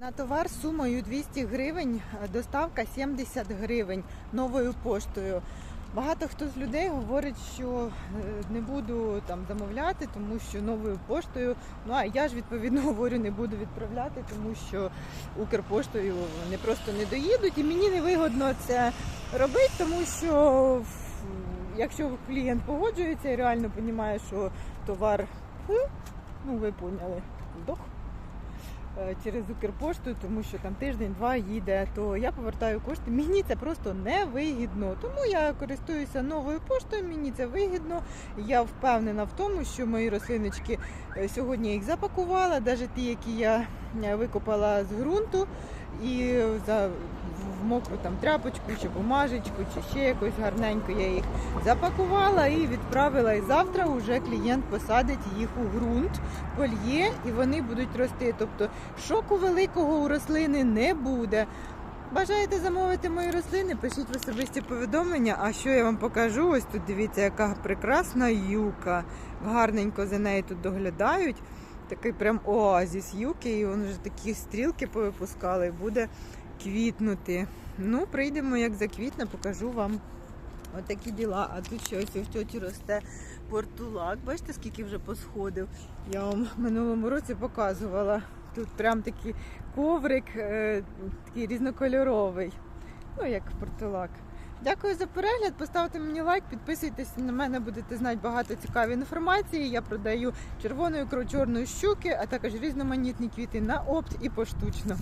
На товар сумою 200 гривень, е, доставка 70 гривень новою поштою. Багато хто з людей говорить, що е, не буду там замовляти, тому що новою поштою. Ну а я ж відповідно говорю, не буду відправляти, тому що Укрпоштою вони просто не доїдуть, і мені не вигодно це робити, тому що якщо клієнт погоджується і реально розуміє, що товар, ну ви поняли, здох е, через Укрпошту, тому що там тиждень-два їде, то я повертаю кошти. Мені це просто не вигідно. Тому я користуюся новою поштою, мені це вигідно. Я впевнена в тому, що мої рослиночки е, сьогодні їх запакувала, навіть ті, які я е, викопала з ґрунту. І за в мокру там тряпочку чи бумажечку, чи ще якось гарненько я їх запакувала і відправила. І завтра вже клієнт посадить їх у ґрунт, польє, і вони будуть рости. Тобто шоку великого у рослини не буде. Бажаєте замовити мої рослини? Пишіть в особисті повідомлення. А що я вам покажу? Ось тут дивіться, яка прекрасна юка. Гарненько за нею тут доглядають. Такий прям оазіс юки, і вони вже такі стрілки повипускали, і буде квітнути. Ну, прийдемо, як заквітне, покажу вам отакі діла. А тут ще ось тьоті росте портулак. Бачите, скільки вже посходив. Я вам в минулому році показувала. Тут прям такий коврик, е, такий різнокольоровий. Ну, як портулак. Дякую за перегляд. Поставте мені лайк, підписуйтесь на мене, будете знати багато цікавої інформації. Я продаю червоної кров чорної щуки, а також різноманітні квіти на опт і поштучно.